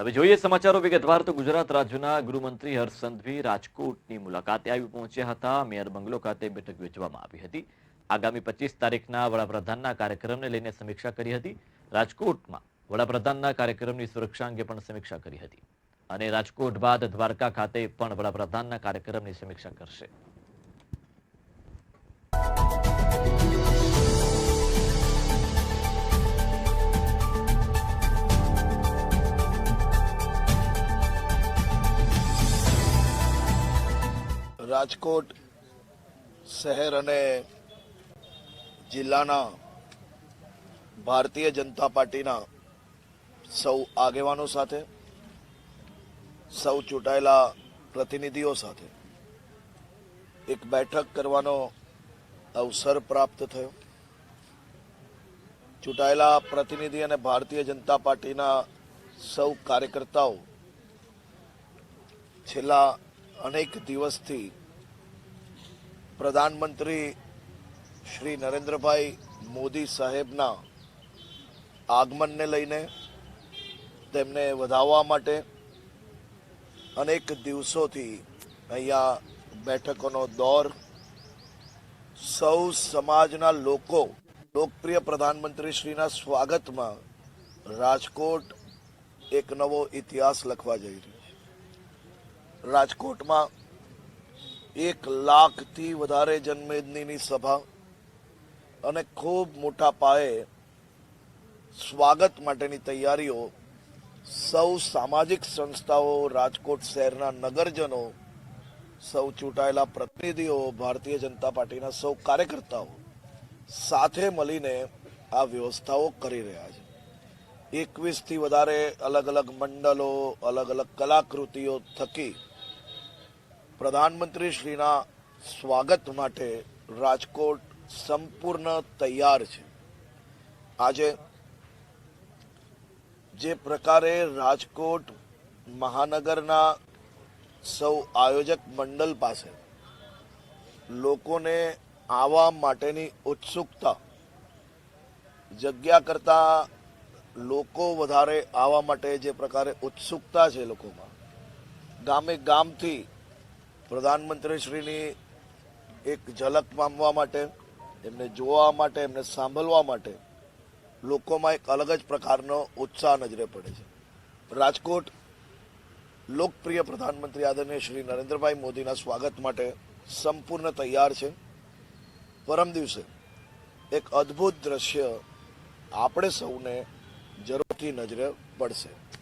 હવે જોઈએ સમાચારો વિગતવાર તો ગુજરાત રાજ્યના ગૃહમંત્રી હર્ષ સંઘવી રાજકોટની મુલાકાતે આવી પહોંચ્યા હતા. મેયર બંગલો ખાતે બેઠક યોજવામાં આવી હતી. આગામી પચીસ તારીખના વડાપ્રધાનના કાર્યક્રમને લઈને સમીક્ષા કરી હતી. રાજકોટમાં વડાપ્રધાનના કાર્યક્રમની સુરક્ષા અંગે પણ સમીક્ષા કરી હતી. અને રાજકોટ બાદ દ્વારકા ખાતે પણ વડાપ્રધાનના કાર્યક્રમની સમીક્ષા કરશે. રાજકોટ શહેર અને જિલ્લાના ભારતીય જનતા પાર્ટીના સૌ આગેવાનો સાથે, સૌ ચૂંટાયેલા પ્રતિનિધિઓ સાથે એક બેઠક કરવાનો અવસર પ્રાપ્ત થયો. ચૂંટાયેલા પ્રતિનિધિ અને ભારતીય જનતા પાર્ટીના સૌ કાર્યકર્તાઓ છેલ્લા અનેક દિવસથી પ્રધાનમંત્રી શ્રી નરેન્દ્રભાઈ મોદી સાહેબના આગમનને લઈને તેમને વધાવવા માટે અનેક દિવસોથી અહીંયા બેઠકોનો દોર સૌ સમાજના લોકો, લોકપ્રિય પ્રધાનમંત્રી શ્રીના સ્વાગતમાં રાજકોટ એક નવો ઇતિહાસ લખવા જઈ રહ્યું છે. રાજકોટમાં એક લાખથી વધારે જન્મેદનીની સભા અને ખૂબ મોટા પાયે સ્વાગત માટેની તૈયારીઓ સૌ સામાજિક સંસ્થાઓ, રાજકોટ શહેરના નગરજનો, સૌ ચૂંટાયેલા પ્રતિનિધિઓ, ભારતીય જનતા પાર્ટીના સૌ કાર્યકર્તાઓ સાથે મળીને આ વ્યવસ્થાઓ કરી રહ્યા છે. એકવીસથી વધારે અલગ અલગ મંડળો, અલગ અલગ કલાકૃતિઓ થકી પ્રધાનમંત્રી શ્રીના સ્વાગત માટે રાજકોટ સંપૂર્ણ તૈયાર છે. આજે જે પ્રકારે રાજકોટ મહાનગરના સૌ આયોજક મંડળ પાસે લોકોને આવવા માટેની ઉત્સુકતા, જગ્યા કરતા લોકો વધારે આવવા માટે જે પ્રકારે ઉત્સુકતા છે લોકોમાં, ગામે ગામથી પ્રધાનમંત્રીશ્રીની એક ઝલક પામવા માટે, એમને જોવા માટે, એમને સાંભળવા માટે લોકોમાં એક અલગ જ પ્રકારનો ઉત્સાહ નજરે પડે છે. રાજકોટ લોકપ્રિય પ્રધાનમંત્રી આદરણીય શ્રી નરેન્દ્રભાઈ મોદીના સ્વાગત માટે સંપૂર્ણ તૈયાર છે. પરમ દિવસે એક અદ્ભુત દ્રશ્ય આપણે સૌને જરૂરથી નજરે પડશે.